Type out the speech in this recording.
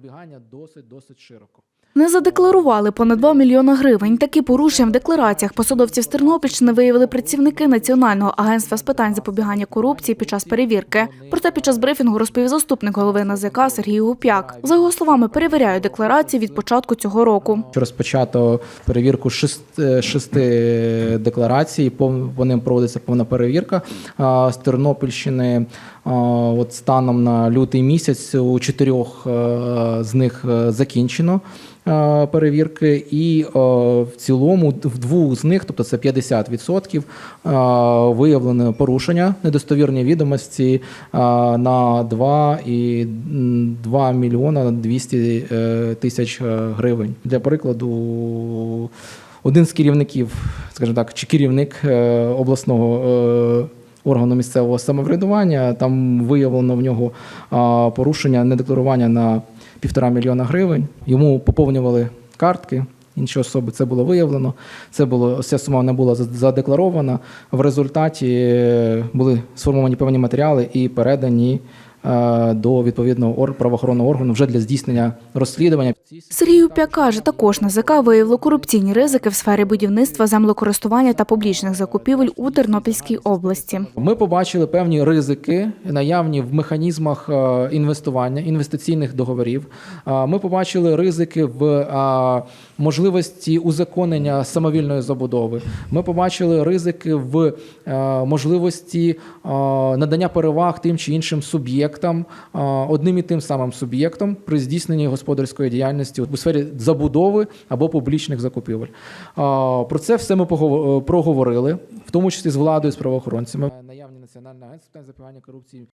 Побігання досить досить широко. Не задекларували понад 2 мільйони гривень. Такі порушення в деклараціях посадовців з Тернопільщини виявили працівники Національного агентства з питань запобігання корупції під час перевірки. Про це під час брифінгу розповів заступник голови НАЗК Сергій Гуп'як. За його словами, перевіряють декларації від початку цього року. Розпочато перевірку шест- е, шести декларацій. По ним проводиться повна перевірка. З Тернопільщини от станом на лютий місяць у чотирьох е, з них е, закінчено е, перевірки, і в цілому в двох з них, тобто це 50%, е, виявлено порушення недостовірні відомості на 2 і 2 мільйона 200 е, тисяч гривень. Для прикладу, один з керівників, скажімо так, чи керівник обласного органу місцевого самоврядування, там виявлено в нього порушення недекларування на півтора мільйона гривень. Йому поповнювали картки. Інші особи це було виявлено. Це було ця сума не була за- задекларована. В результаті були сформовані певні матеріали і передані до відповідного ор- правоохоронного органу вже для здійснення розслідування. Сергій Гуп'як каже, також НАЗК виявило корупційні ризики в сфері будівництва, землекористування та публічних закупівель у Тернопільській області. Ми побачили певні ризики, наявні в механізмах е, інвестування, інвестиційних договорів. Е, Ми побачили ризики в е, можливості узаконення самовільної забудови. Ми побачили ризики в е, можливості е, надання переваг тим чи іншим суб'єктам, е, одним і тим самим суб'єктом при здійсненні господарської діяльності у сфері забудови або публічних закупівель. Про це все ми е, проговорили, в тому числі з владою, з правоохоронцями. Наявні національне агентство запивання корупції